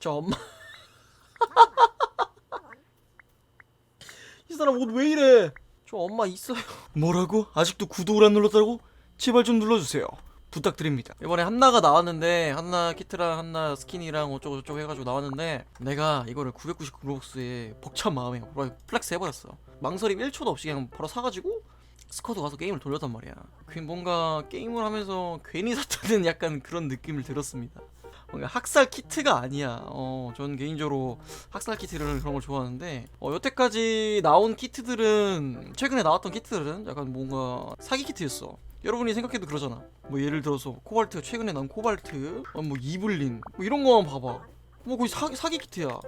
저 엄마. 이 사람 옷 왜 이래? 저 엄마 있어요. 뭐라고? 아직도 구독을 안 눌렀다고? 제발 좀 눌러주세요. 부탁드립니다. 이번에 한나가 나왔는데 한나 키트랑 한나 스킨이랑 어쩌고저쩌고 해가지고 나왔는데 내가 이거를 999 로벅스에 벅찬 마음에 플렉스 해버렸어. 망설임 1초도 없이 그냥 바로 사가지고 스쿼드 가서 게임을 돌렸단 말이야. 그 뭔가 게임을 하면서 괜히 샀다는 약간 그런 느낌을 들었습니다 학살 키트가 아니야. 어, 전 개인적으로 학살 키트를 그런 걸 좋아하는데, 어, 여태까지 나온 키트들은, 최근에 나왔던 키트들은 약간 뭔가 사기 키트였어. 여러분이 생각해도 그러잖아. 뭐 예를 들어서 코발트, 최근에 나온 코발트, 어, 뭐 이블린, 뭐 이런 거만 봐봐. 뭐 거의 사, 사기 키트야.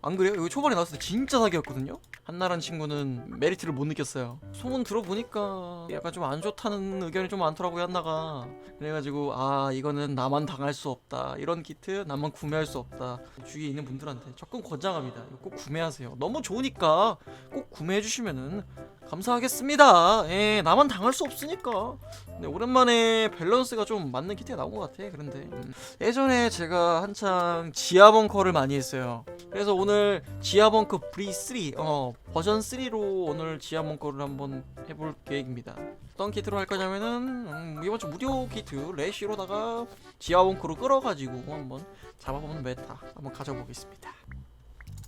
안 그래요? 여기 초반에 나왔을 때 진짜 사기였거든요? 한나란 친구는 메리트를 못 느꼈어요. 소문 들어보니까 약간 좀 안 좋다는 의견이 좀 많더라고요, 한나가. 그래가지고, 아, 이거는 나만 당할 수 없다. 이런 키트 나만 구매할 수 없다. 주위에 있는 분들한테 적극 권장합니다. 이거 꼭 구매하세요. 너무 좋으니까 꼭 구매해주시면은 감사하겠습니다. 예, 나만 당할 수 없으니까. 네, 오랜만에 밸런스가 좀 맞는 키트가 나온 것 같아. 그런데 음. 예전에 제가 한창 지하벙커를 많이 했어요. 그래서 오늘 지하벙커 브리3 어 버전 3로 오늘 지하벙커를 한번 해볼 계획입니다. 어떤 키트로 할 거냐면은 음, 이번 주 무료 키트 레시로다가 지하벙커로 끌어가지고 한번 잡아보는 메타 한번 가져보겠습니다.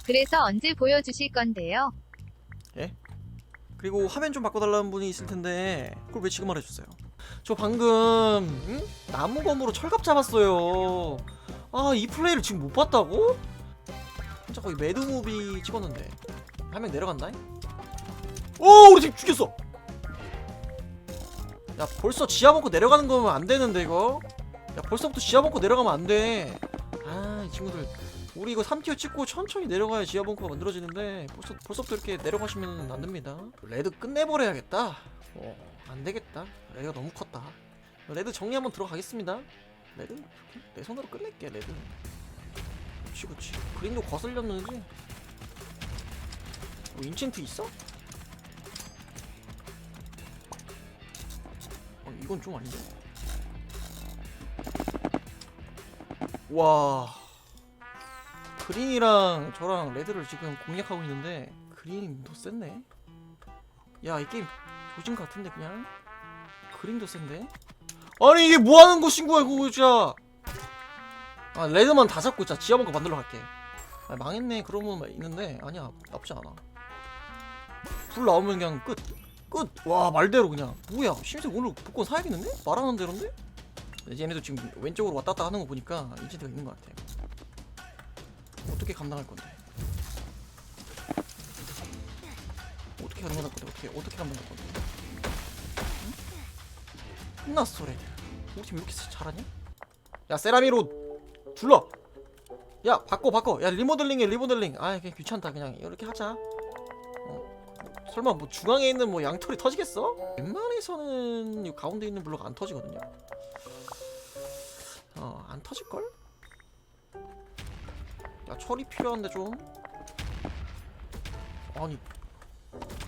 그래서 언제 보여주실 건데요? 그리고 화면 좀 바꿔달라는 분이 있을 텐데 그걸 왜 지금 말해주세요? 저 방금 응? 나무검으로 철갑 잡았어요. 아 이 플레이를 지금 못 봤다고? 진짜 거의 매드무비 찍었는데 한 명 내려간다. 오 우리 팀 죽였어. 야 벌써 지하 벙커 내려가는 거면 안 되는데 이거. 야 벌써부터 지하 벙커 내려가면 안 돼. 아 이 친구들 우리 이거 3티어 찍고 천천히 내려가야 지하 벙커가 만들어지는데 벌써 벌써부터 이렇게 내려가시면 안 됩니다. 레드 끝내버려야겠다. 어, 안 되겠다. 레드가 너무 컸다. 레드 정리 한번 들어가겠습니다. 레드 내 손으로 끝낼게 레드. 그렇지 그렇지. 그림도 거슬렸는지. 뭐 인챈트 있어? 어, 이건 좀 아닌데. 와. 그린이랑 저랑 레드를 지금 공략하고 있는데 그린이 더 센네. 야 이 게임 조진 것 같은데 그냥 그린도 센데. 아니 이게 뭐 하는 것인 거야 이거 진짜. 아 레드만 다 잡고 진짜 지하벙커 만들러 갈게. 아, 망했네 그러면 있는데 아니야 나쁘지 않아. 불 나오면 그냥 끝. 끝. 와 말대로 그냥 뭐야 심색 오늘 복권 사야겠는데? 말하는 대로인데? 얘네도 지금 왼쪽으로 왔다 갔다 하는 거 보니까 인지도가 있는 것 같아. 어떻게 감당할 건데? 어떻게 감당할 건데? 어떻게 어떻게 감당할 건데? 응? 끝났어 레드. 왜 이렇게 잘하냐? 야 세라미로 둘러. 야 바꿔 바꿔. 야 리모델링해 리모델링. 아 그냥 귀찮다 그냥 이렇게 하자. 어. 설마 뭐 중앙에 있는 뭐 양털이 터지겠어? 웬만해서는 이 가운데 있는 블록 안 터지거든요. 어 안 터질 걸? 야 철이 필요한데 좀 아니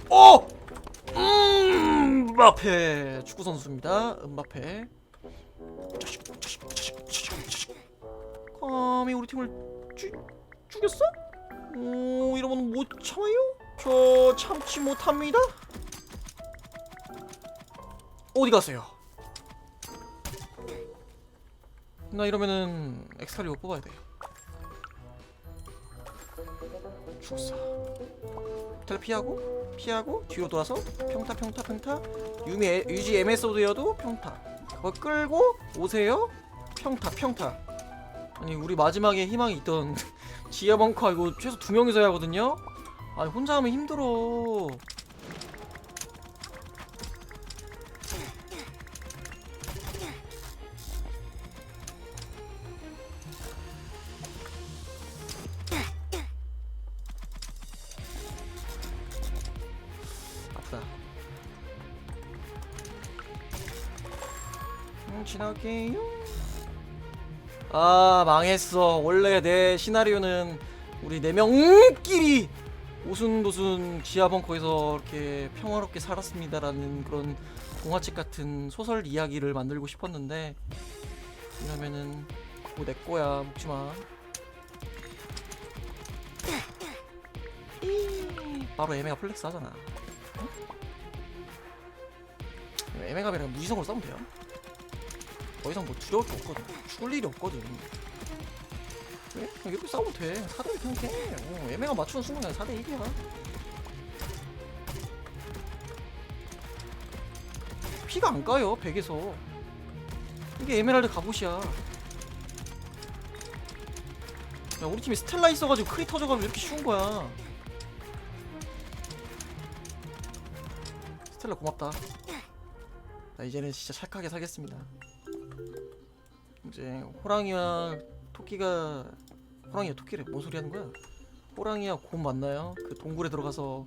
어! 음, 음바페 축구 선수입니다 음바페 자식 자식 자식 자식 자식 감히 우리 팀을 죽 죽였어? 오 이러면 못 참아요? 저 참지 못합니다 어디 가세요? 나 이러면은 엑스칼리버 뽑아야 돼 죽었어. 텔 피하고 피하고 뒤로 돌아서 평타 평타 평타. 유미 에- 유지 MSO드여도 평타. 그거 끌고 오세요. 평타 평타. 아니 우리 마지막에 희망이 있던 지하 벙커 이거 최소 두 명이서 해야 하거든요? 아니 혼자 하면 힘들어 지나게요. 아 망했어. 원래 내 시나리오는 우리 네 명끼리 오순도순 지하벙커에서 이렇게 평화롭게 살았습니다라는 그런 동화책 같은 소설 이야기를 만들고 싶었는데 왜냐면은 그거 내 거야 먹지 마. 바로 애매가 플렉스 하잖아. 어? 애매가이랑 무지성으로 싸면 돼요. 더 이상 뭐 두려울 게 없거든. 죽을 일이 없거든. 왜? 이렇게 싸우면 돼. 4대1 그냥 깨 어, 애매가 맞추는 순간 그냥 4대1이야. 피가 안 까요 100에서. 이게 에메랄드 갑옷이야. 야 우리 팀에 스텔라 있어가지고 크리 터져가지고 이렇게 쉬운 거야. 스텔라 고맙다. 나 이제는 진짜 착하게 살겠습니다 이제 호랑이와 토끼가 호랑이와 토끼를 뭔 소리 하는 거야 호랑이와 곰 맞나요? 그 동굴에 들어가서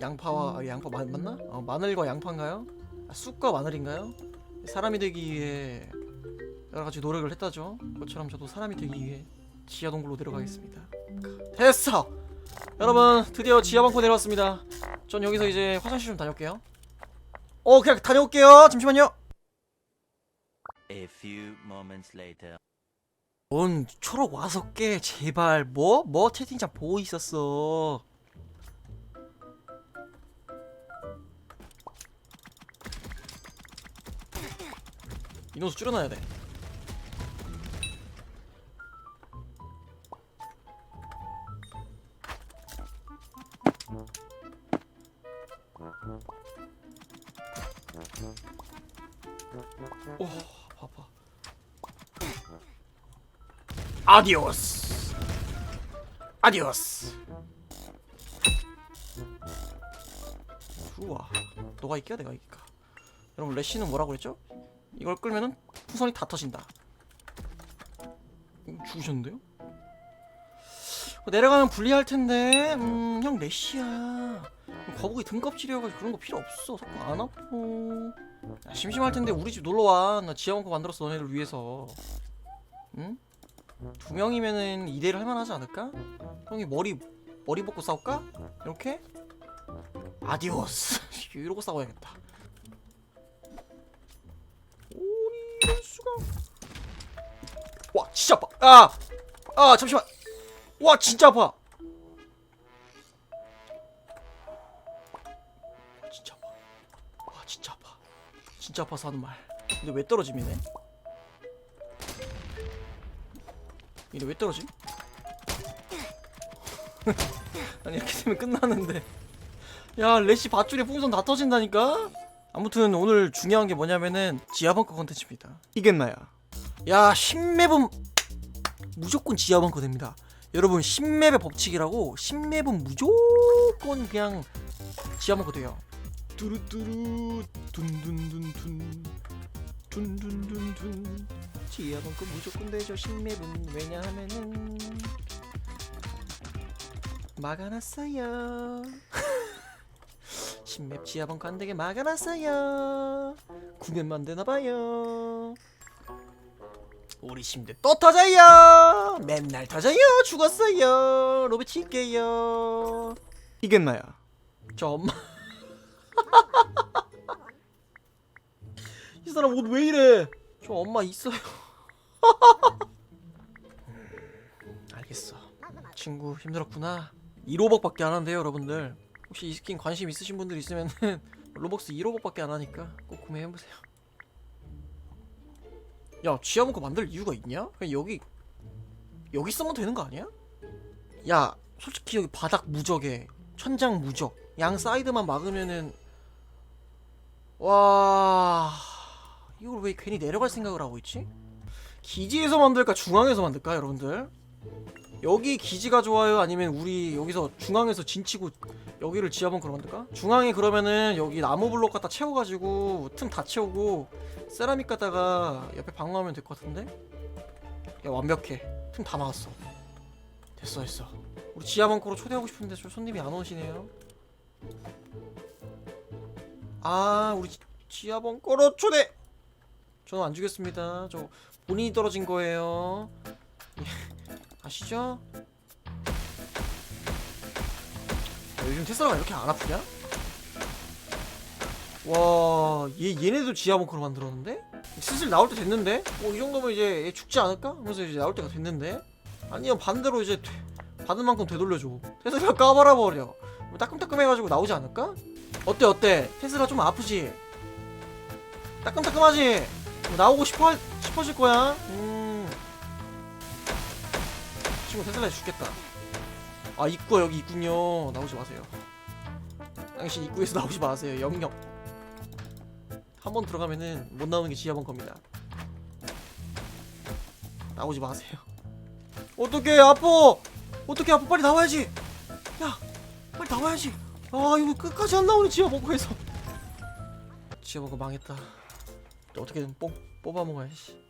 양파와 아, 양파 마, 맞나? 어, 마늘과 양파인가요? 아, 쑥과 마늘인가요? 사람이 되기 위해 여러 가지 노력을 했다죠. 그것처럼 저도 사람이 되기 위해 지하 동굴로 내려가겠습니다. 됐어. 여러분 드디어 지하 방코 내려왔습니다. 전 여기서 이제 화장실 좀 다녀올게요. 어 그냥 다녀올게요. 잠시만요. A few moments later. 뭔 초록 와서 깨. 제발. 뭐? 뭐 채팅창 보고 있었어? 인원수 줄여놔야 돼. 오 아디오스. 아디오스. 우와 너가 이겨 내가 이길까. 여러분 레시는 뭐라고 했죠? 이걸 끌면은 풍선이 다 터진다. 음, 죽으셨는데요? 어, 내려가면 불리할 텐데. 음 형 레시야. 거북이 등껍질이어가지고 그런 거 필요 없어. 자꾸 안 아파. 야, 심심할 텐데 우리 집 놀러와. 나 지하원코 만들었어 너네를 위해서. 응? 두 명이면은 2대1 할만하지 않을까? 형이 머리 머리 벗고 싸울까? 이렇게? 아디오스. 이러고 싸워야겠다. 오니 수가. 와 진짜 아파. 아! 아 잠시만. 와 진짜 아파. 진짜 아파. 와 진짜 아파. 진짜 아파서 하는 말. 근데 왜 떨어짐이네 이래 왜 떨어지? 아니 이렇게 되면 끝나는데. 야 레시 밧줄에 풍선 다 터진다니까? 아무튼 오늘 중요한 게 뭐냐면은 지하벙커 컨텐츠입니다. 이겠나야 야 10맵은 무조건 지하벙커 됩니다. 여러분 10맵의 법칙이라고 10맵은 무조건 그냥 지하벙커 돼요. 뚜루뚜루 둔둔둔둔 둔둔둔둔 지하벙커 무조건 되죠. 10맵은 왜냐하면은 막아놨어요. 10맵 지하벙커 안되게 막아놨어요. 구면만 되나봐요. 우리 침대 또 터져요. 맨날 터져요. 죽었어요. 로비 칠게요. 이겠나요? 저 엄마 이 사람 옷 왜 이래? 저 엄마 있어요. 음, 알겠어 친구 힘들었구나 1호벅밖에 안 한대요 여러분들 혹시 이 스킨 관심 있으신 분들 있으면은 로벅스 1호벅밖에 안 하니까 꼭 구매해보세요 야 지하문거 만들 이유가 있냐? 그냥 여기 여기 쓰면 되는 거 아니야? 야 솔직히 여기 바닥 무적에 천장 무적 양 사이드만 막으면은 와 이걸 왜 괜히 내려갈 생각을 하고 있지? 기지에서 만들까 중앙에서 만들까 여러분들? 여기 기지가 좋아요? 아니면 우리 여기서 중앙에서 진치고 여기를 지하벙커로 만들까? 중앙에 그러면은 여기 나무 블록 갖다 채워가지고 틈 다 채우고 세라믹 갖다가 옆에 방어하면 될 것 같은데? 야 완벽해. 틈 다 막았어. 됐어 됐어. 우리 지하벙커로 초대하고 싶은데 저 손님이 안 오시네요. 아 우리 지- 지하벙커로 초대! 저는 안 주겠습니다. 저 본인이 떨어진 거예요 예, 아시죠? 야, 요즘 테슬라가 이렇게 안 아프냐? 와, 얘 얘네도 지하벙커로 만들었는데? 슬슬 나올 때 됐는데? 뭐 이 정도면 이제 얘 죽지 않을까? 하면서 이제 나올 때가 됐는데? 아니면 반대로 이제 되- 받은 만큼 되돌려줘. 테슬라 까발아 버려. 뭐 따끔따끔 해가지고 나오지 않을까? 어때 어때? 테슬라 좀 아프지? 따끔따끔하지? 뭐 나오고 싶어 싶어질 거야. 음. 친구 테슬라에 죽겠다. 아 입구가 여기 있군요. 나오지 마세요. 당신 입구에서 나오지 마세요. 영영. 한 번 들어가면은 못 나오는 게 지하번 겁니다. 나오지 마세요. 어떻게 아파? 어떻게 아파? 빨리 나와야지. 야, 빨리 나와야지. 아 이거 끝까지 안 나오네 지하 벙커에서. 지하 벙커 망했다. 어떻게든 뽑 뽑아 먹어야지.